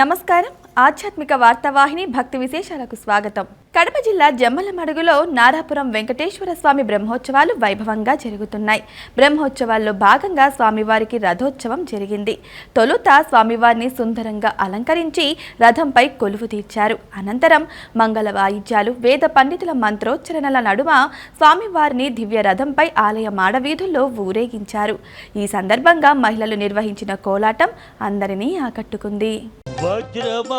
నమస్కారం ఆధ్యాత్మిక వార్తావాహిని భక్తి విశేషాలకు స్వాగతం. కడప జిల్లా జమ్మలమడుగులో నారాపురం వెంకటేశ్వర స్వామి బ్రహ్మోత్సవాలు వైభవంగా జరుగుతున్నాయి. బ్రహ్మోత్సవాల్లో భాగంగా స్వామివారికి రథోత్సవం జరిగింది. తొలుత స్వామివారిని సుందరంగా అలంకరించి రథంపై కొలువు తీర్చారు. అనంతరం మంగళ వాయిద్యాలు వేద పండితుల మంత్రోచ్చరణల నడుమ స్వామివారిని దివ్య రథంపై ఆలయ మాడవీధుల్లో ఊరేగించారు. ఈ సందర్భంగా మహిళలు నిర్వహించిన కోలాటం అందరినీ ఆకట్టుకుంది.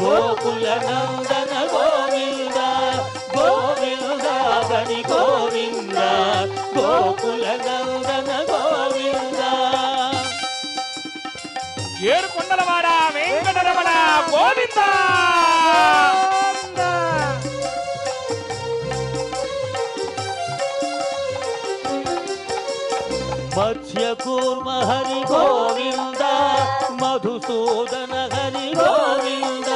గోకుల నందన గోవింద గోవింద హరి గోవింద గోకుల నందన గోవింద ఏడు కొండలవాడ వెంకటరమణ గోవింద! మత్స్యకూర్మ హరి గోవింద మధుసూదన హరి గోవింద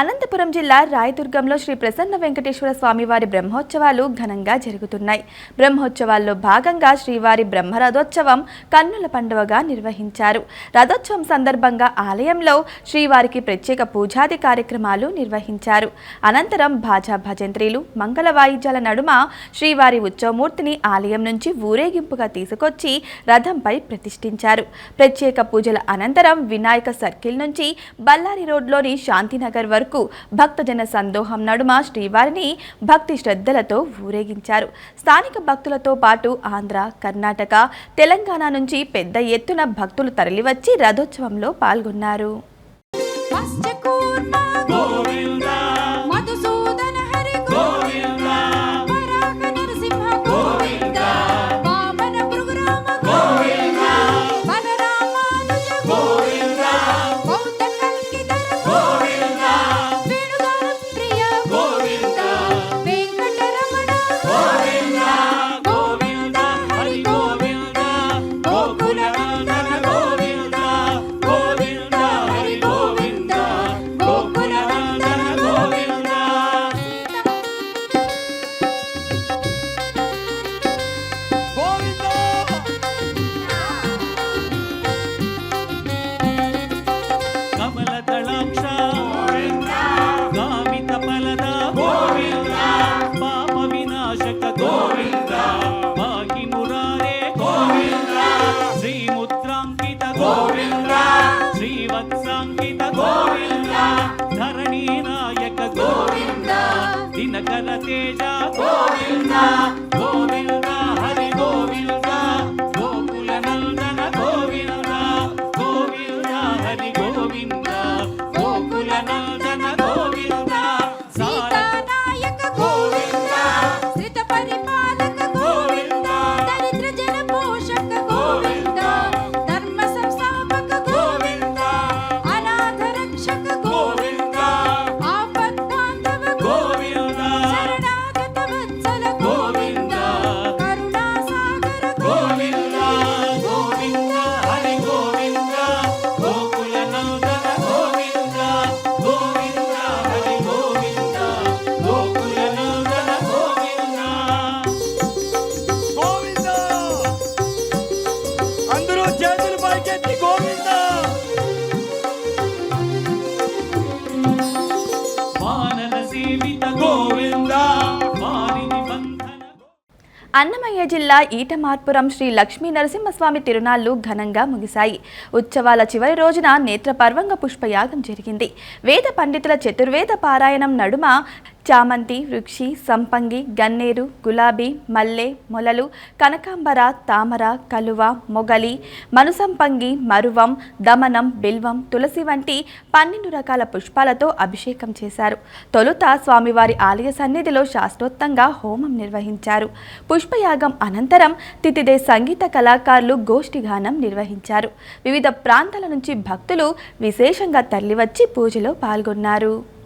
అనంతపురం జిల్లా రాయదుర్గంలో శ్రీ ప్రసన్న వెంకటేశ్వర స్వామివారి బ్రహ్మోత్సవాలు ఘనంగా జరుగుతున్నాయి. బ్రహ్మోత్సవాల్లో భాగంగా శ్రీవారి బ్రహ్మరథోత్సవం కన్నుల పండువగా నిర్వహించారు. రథోత్సవం సందర్భంగా ఆలయంలో శ్రీవారికి ప్రత్యేక పూజాది కార్యక్రమాలు నిర్వహించారు. అనంతరం భాజా భజంత్రీలు మంగళ వాయిద్యాల నడుమ శ్రీవారి ఉత్సవమూర్తిని ఆలయం నుంచి ఊరేగింపుగా తీసుకొచ్చి రథంపై ప్రతిష్ఠించారు. ప్రత్యేక పూజల అనంతరం వినాయక సర్కిల్ నుంచి బళ్ళారి రోడ్లోని శాంతినగర్ వరకు భక్తజన సందోహం నడుమ శ్రీవారిని భక్తి శ్రద్ధలతో ఊరేగించారు. స్థానిక భక్తులతో పాటు ఆంధ్ర కర్ణాటక తెలంగాణ నుంచి పెద్ద ఎత్తున భక్తులు తరలివచ్చి రథోత్సవంలో పాల్గొన్నారు. ఈటమార్పురం శ్రీ లక్ష్మీ నరసింహస్వామి తిరునాళ్ళు ఘనంగా ముగిశాయి. ఉత్సవాల చివరి రోజున నేత్రపర్వంగా పుష్పయాగం జరిగింది. వేద పండితుల చతుర్వేద పారాయణం నడుమ చామంతి వృక్షి సంపంగి గన్నేరు గులాబీ మల్లె మొలలు కనకాంబర తామర కలువ మొగలి మనుసంపంగి మరువం దమనం బిల్వం తులసి వంటి పన్నెండు రకాల పుష్పాలతో అభిషేకం చేశారు. తొలుత స్వామివారి ఆలయ సన్నిధిలో శాస్త్రోత్తంగా హోమం నిర్వహించారు. పుష్పయాగం అనంతరం తితిదే సంగీత కళాకారులు గోష్ఠిగానం నిర్వహించారు. వివిధ ప్రాంతాల నుంచి భక్తులు విశేషంగా తరలివచ్చి పూజలో పాల్గొన్నారు.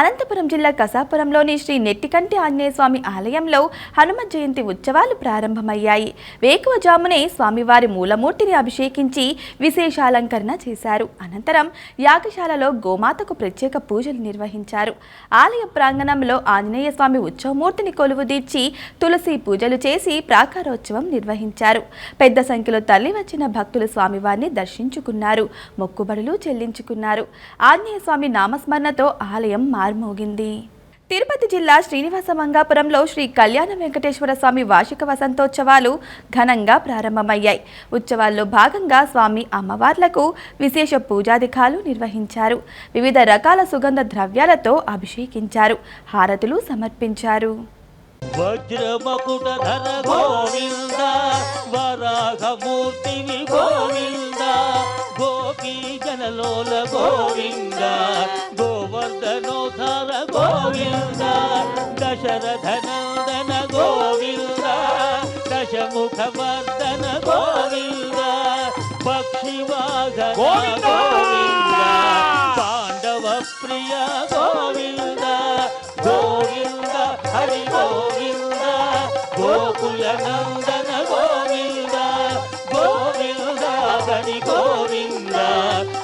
అనంతపురం జిల్లా కసాపురంలోని శ్రీ నెట్టికంటి ఆంజనేయస్వామి ఆలయంలో హనుమ జయంతి ఉత్సవాలు ప్రారంభమయ్యాయి. వేకువజామునే స్వామివారి మూలమూర్తిని అభిషేకించి విశేషాలంకరణ చేశారు. అనంతరం యాగశాలలో గోమాతకు ప్రత్యేక పూజలు నిర్వహించారు. ఆలయ ప్రాంగణంలో ఆంజనేయ స్వామి ఉత్సవమూర్తిని కొలువుదీర్చి తులసి పూజలు చేసి ప్రాకారోత్సవం నిర్వహించారు. పెద్ద సంఖ్యలో తల్లి వచ్చిన భక్తులు స్వామివారిని దర్శించుకున్నారు మొక్కుబడులు చెల్లించుకున్నారు. ఆంజనేయ స్వామి నామస్మరణతో ఆలయం మార్మోగింది తిరుపతి జిల్లా శ్రీనివాస మంగాపురంలో శ్రీ కళ్యాణ వెంకటేశ్వర స్వామి వార్షిక వసంతోత్సవాలు ఘనంగా ప్రారంభమయ్యాయి. ఉత్సవాల్లో భాగంగా స్వామి అమ్మవార్లకు విశేష పూజాధికాలు నిర్వహించారు. వివిధ రకాల సుగంధ ద్రవ్యాలతో అభిషేకించారు. హారతులు సమర్పించారు. గోవింద గోపీ జనలోల గోవింద గోవర్ధనోధర గోవింద దశరథనందన గోవింద దశముఖవర్ధన గోవింద పక్షివాహన గోవింద! గోవింద పాండవ ప్రియ గోవింద గోవింద హరి గోవింద గోకుల నందన గోవింద హరి గోవింద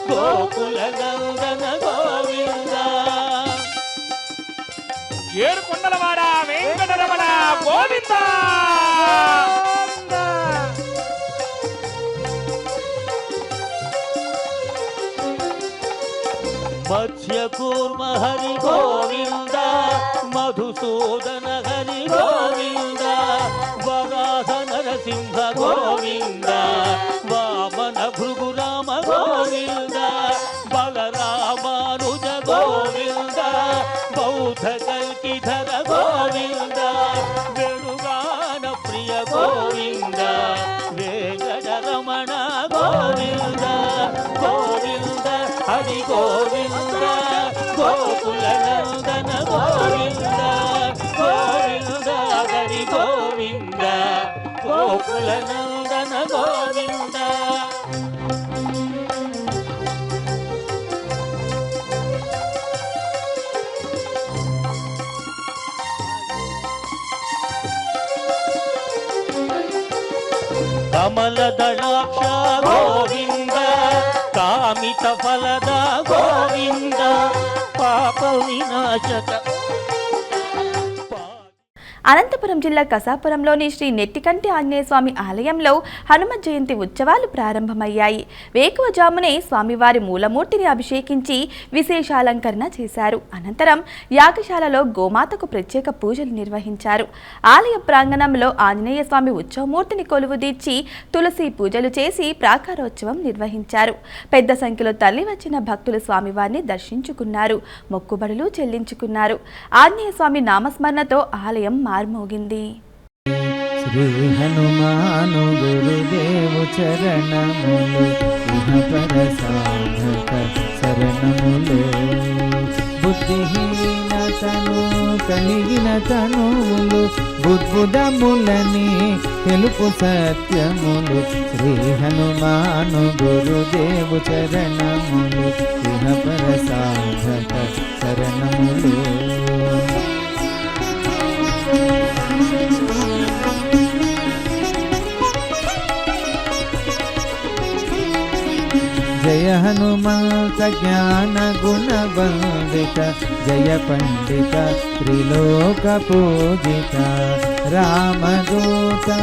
గోకుల నందన గోవింద. ఏడు కొండలవాడ వెంకటరమణ గోవింద. మత్స్యకూర్మ హరి గోవింద మధుసూదన హరి గోవింద వరాహ నరసింహ గోవింద హరి గోవింద గోకుల నందన గోవింద గోవింద హరి గోవింద గోకుల నందన గోవింద. కమల దళాక్ష గోవింద కామిత ఫలద గోవింద పాప వినాశక అనంతపురం జిల్లా కసాపురంలోని శ్రీ నెట్టికంటి ఆంజనేయస్వామి ఆలయంలో హనుమ జయంతి ఉత్సవాలు ప్రారంభమయ్యాయి. వేకువజామునే స్వామివారి మూలమూర్తిని అభిషేకించి విశేషాలంకరణ చేశారు. అనంతరం యాగశాలలో గోమాతకు ప్రత్యేక పూజలు నిర్వహించారు. ఆలయ ప్రాంగణంలో ఆంజనేయ స్వామి ఉత్సవమూర్తిని కొలువుదీర్చి తులసి పూజలు చేసి ప్రాకారోత్సవం నిర్వహించారు. పెద్ద సంఖ్యలో తల్లి వచ్చిన భక్తులు స్వామివారిని దర్శించుకున్నారు. మొక్కుబడులు చెల్లించుకున్నారు. ఆంజనేయ స్వామి నామస్మరణతో ఆలయం మార్మోగింది శ్రీ హనుమాను గురుదేవు చరణములు ఇహపర సాధక శరణములు బుద్ధిహీనతను కలిగిన తనువులు బుద్బుదములని తెలుపు సత్యములు శ్రీ హనుమాను గురుదేవు చరణములు ఇహపర సాధక శరణములు हनुमत ज्ञान गुण बंदित जय पंडित त्रिलोक पूजित राम गोता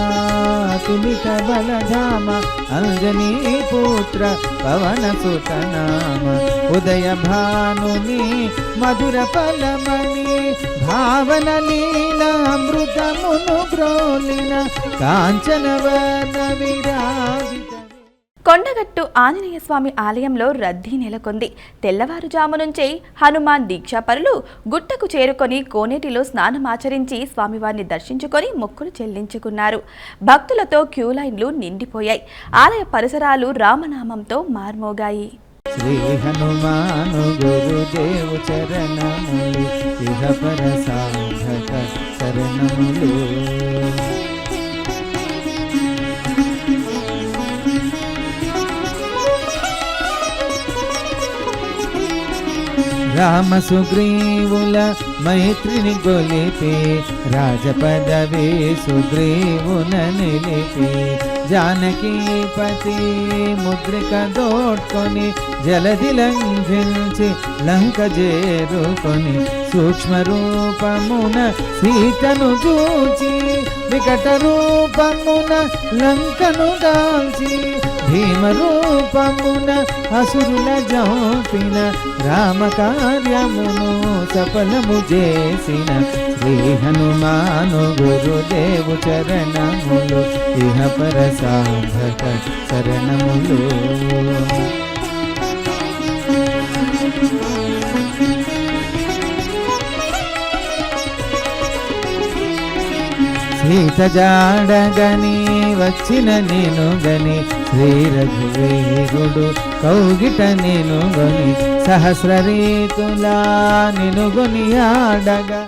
कुलित बलधाम अंजनी पुत्र पवन पुतनाम उदय भानुनी मधुरपलमणि भावनीला मृत उदयभानुनि कांचन वन विराजित కొండగట్టు ఆంజనేయ స్వామి ఆలయంలో రద్దీ నెలకొంది. తెల్లవారుజాము నుంచే హనుమాన్ దీక్షాపరులు గుట్టకు చేరుకొని కోనేటిలో స్నానమాచరించి స్వామివారిని దర్శించుకొని మొక్కులు చెల్లించుకున్నారు. భక్తులతో క్యూ లైన్లు నిండిపోయాయి. ఆలయ పరిసరాలు రామనామంతో మార్మోగాయి. శ్రీ హనుమాను గురుదేవు చరణములు సాధక శరణములు రామ సుగ్రీవుల మైత్రిని గొలిపి రాజపదవి సుగ్రీవున నిలిపి. జానకీపతి ముద్రిక దోడ్కొని జలది లంఘించి లంక చేరుకొని సూక్ష్మ రూపమున సీతను చూచి వికట రూపమున లంకను దాల్చి భీమ రూపమున అసురుల జంపిన రామ కార్యమును సఫలము చేసిన శ్రీ హనుమాను గురుదేవు చరణములు ఇహ పర సాధక శరణములు సీత జాడగని వచ్చిన నేను గని శ్రీ రఘువీరుడు కౌగిట నేను గని సహస్ర రీతులా నిను గుని ఆడగా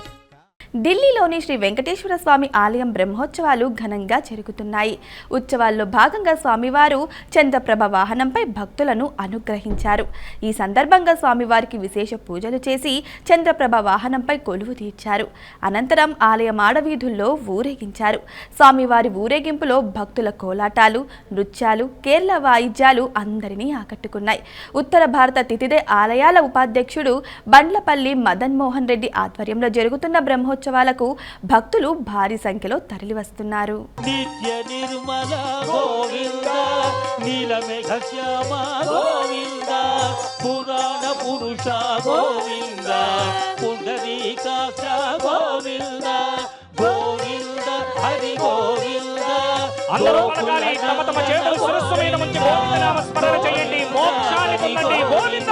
ఢిల్లీలోని శ్రీ వెంకటేశ్వర స్వామి ఆలయం బ్రహ్మోత్సవాలు ఘనంగా జరుగుతున్నాయి. ఉత్సవాల్లో భాగంగా స్వామివారు చంద్రప్రభ వాహనంపై భక్తులను అనుగ్రహించారు. ఈ సందర్భంగా స్వామివారికి విశేష పూజలు చేసి చంద్రప్రభ వాహనంపై కొలువు తీర్చారు. అనంతరం ఆలయ మాడవీధుల్లో ఊరేగించారు. స్వామివారి ఊరేగింపులో భక్తుల కోలాటాలు నృత్యాలు కేరళ వాయిద్యాలు అందరినీ ఆకట్టుకున్నాయి. ఉత్తర భారత తితిదే ఆలయాల ఉపాధ్యక్షుడు బండ్లపల్లి మదన్ మోహన్ రెడ్డి ఆధ్వర్యంలో జరుగుతున్న బ్రహ్మోత్సవాలకు భక్తులు భారీ సంఖ్యలో తరలివస్తున్నారు. నిత్య నిర్మల గోవింద నీలమేఘ శ్యామ గోవింద పురాణ పురుష గోవింద పుండరీకాక్ష గోవింద గోవింద హరి గోవింద అందరూ పలకాలి తమ తమ చేతులు మీద గోవిందనామ స్మరణ చేయండి మోక్షాన్ని పొందండి గోవింద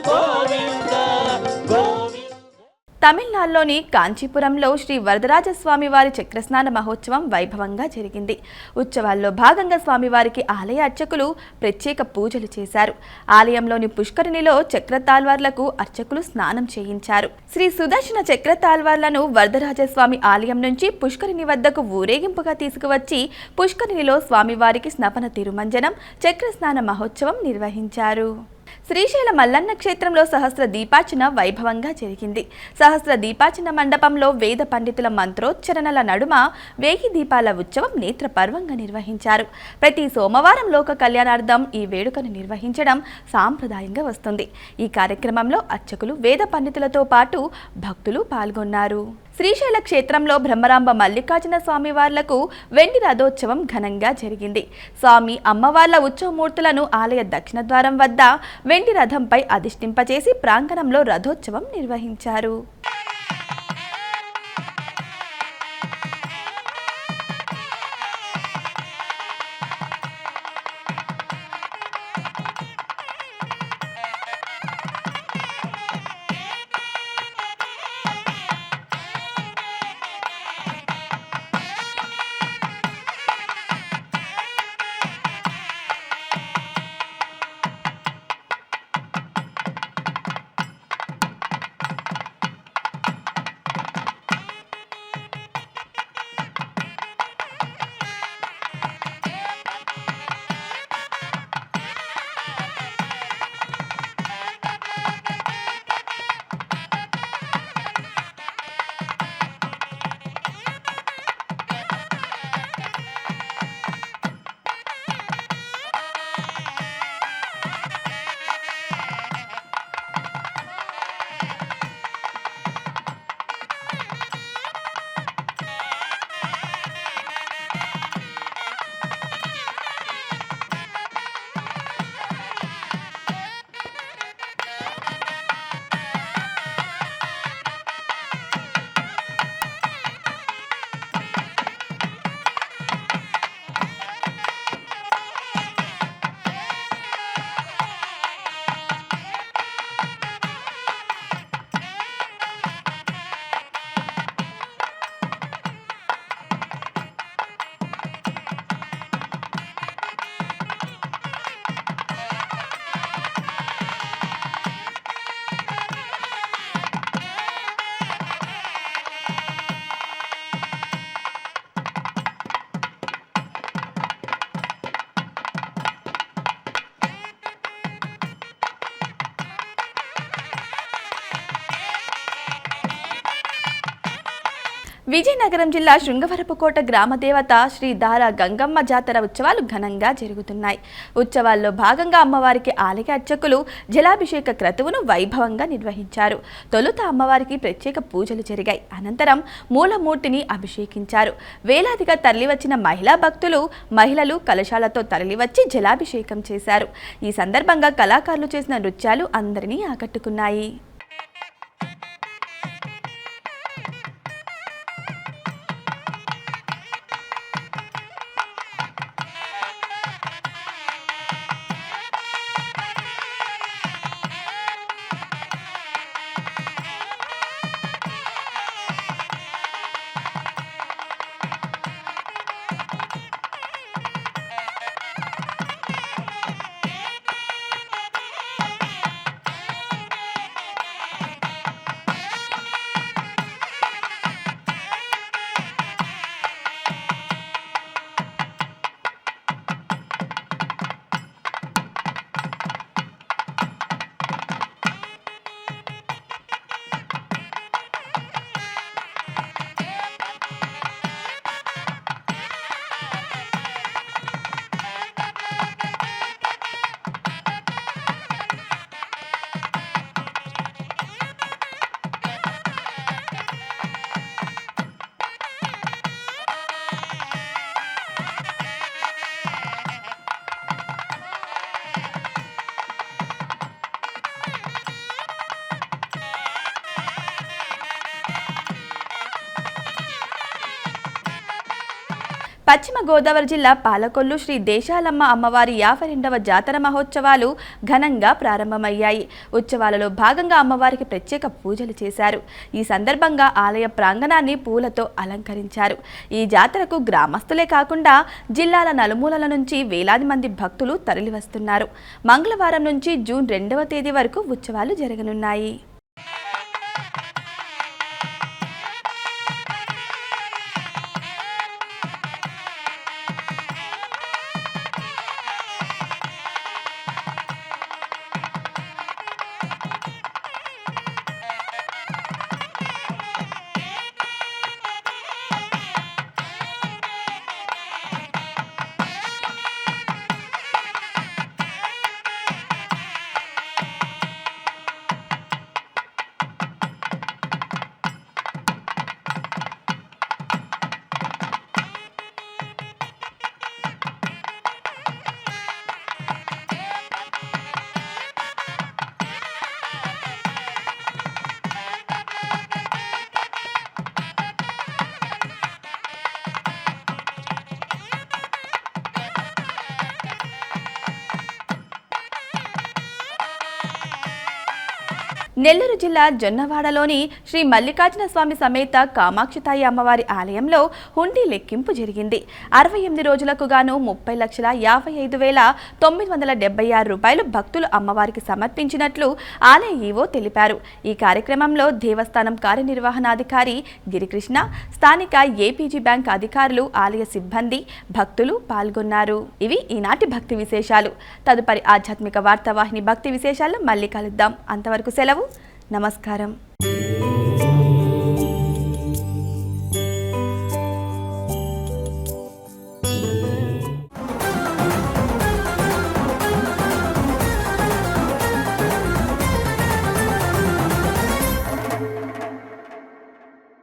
తమిళనాడులోని కాంచీపురంలో శ్రీ వరదరాజస్వామి వారి చక్రస్నాన మహోత్సవం వైభవంగా జరిగింది. ఉత్సవాల్లో భాగంగా స్వామివారికి ఆలయ అర్చకులు ప్రత్యేక పూజలు చేశారు. ఆలయంలోని పుష్కరిణిలో చక్ర తాల్వార్లకు అర్చకులు స్నానం చేయించారు. శ్రీ సుదర్శన చక్ర తాల్వార్లను వరదరాజస్వామి ఆలయం నుంచి పుష్కరిణి వద్దకు ఊరేగింపుగా తీసుకువచ్చి పుష్కరిణిలో స్వామివారికి స్నపన తిరుమంజనం చక్రస్నాన మహోత్సవం నిర్వహించారు. శ్రీశైల మల్లన్న క్షేత్రంలో సహస్ర దీపార్చన వైభవంగా జరిగింది. సహస్ర దీపార్చన మండపంలో వేద పండితుల మంత్రోచ్చరణల నడుమ వేగి దీపాల ఉత్సవం నేత్రపర్వంగా నిర్వహించారు. ప్రతి సోమవారం లోక కళ్యాణార్థం ఈ వేడుకను నిర్వహించడం సాంప్రదాయంగా వస్తుంది. ఈ కార్యక్రమంలో అర్చకులు వేద పండితులతో పాటు భక్తులు పాల్గొన్నారు. శ్రీశైల క్షేత్రంలో బ్రహ్మరాంబ మల్లికార్జున స్వామి వార్లకు వెండి రథోత్సవం ఘనంగా జరిగింది. స్వామి అమ్మవార్ల ఉత్సవమూర్తులను ఆలయ దక్షిణ ద్వారం వద్ద వెండి రథంపై అధిష్ఠింపచేసి ప్రాంగణంలో రథోత్సవం నిర్వహించారు. విజయనగరం జిల్లా శృంగవరపుకోట గ్రామదేవత శ్రీ దారా గంగమ్మ జాతర ఉత్సవాలు ఘనంగా జరుగుతున్నాయి. ఉత్సవాల్లో భాగంగా అమ్మవారికి ఆలయ అర్చకులు జలాభిషేక క్రతువును వైభవంగా నిర్వహించారు. తొలుత అమ్మవారికి ప్రత్యేక పూజలు జరిగాయి. అనంతరం మూలమూర్తిని అభిషేకించారు. వేలాదిగా తరలివచ్చిన మహిళా భక్తులు మహిళలు కలశాలతో తరలివచ్చి జలాభిషేకం చేశారు. ఈ సందర్భంగా కళాకారులు చేసిన నృత్యాలు అందరినీ ఆకట్టుకున్నాయి. పశ్చిమ గోదావరి జిల్లా పాలకొల్లు శ్రీ దేశాలమ్మ అమ్మవారి యాభై రెండవ జాతర మహోత్సవాలు ఘనంగా ప్రారంభమయ్యాయి. ఉత్సవాలలో భాగంగా అమ్మవారికి ప్రత్యేక పూజలు చేశారు. ఈ సందర్భంగా ఆలయ ప్రాంగణాన్ని పూలతో అలంకరించారు. ఈ జాతరకు గ్రామస్తులే కాకుండా జిల్లాల నలుమూలల నుంచి వేలాది మంది భక్తులు తరలివస్తున్నారు. మంగళవారం నుంచి జూన్ రెండవ తేదీ వరకు ఉత్సవాలు జరగనున్నాయి. నెల్లూరు జిల్లా జొన్నవాడలోని శ్రీ మల్లికార్జున స్వామి సమేత కామాక్షితాయి అమ్మవారి ఆలయంలో హుండీ లెక్కింపు జరిగింది. అరవై ఎనిమిది రోజులకు గాను ముప్పై లక్షల యాభై ఐదు వేల తొమ్మిది వందల డెబ్బై ఆరు రూపాయలు భక్తులు అమ్మవారికి సమర్పించినట్లు ఆలయ ఈవో తెలిపారు. ఈ కార్యక్రమంలో దేవస్థానం కార్యనిర్వహణాధికారి గిరికృష్ణ స్థానిక ఏపీజీ బ్యాంక్ అధికారులు ఆలయ సిబ్బంది భక్తులు పాల్గొన్నారు. ఇవి ఈనాటి భక్తి విశేషాలు. తదుపరి ఆధ్యాత్మిక వార్తావాహిని భక్తి విశేషాల్లో మళ్ళీ కలుద్దాం. అంతవరకు సెలవు నమస్కారం.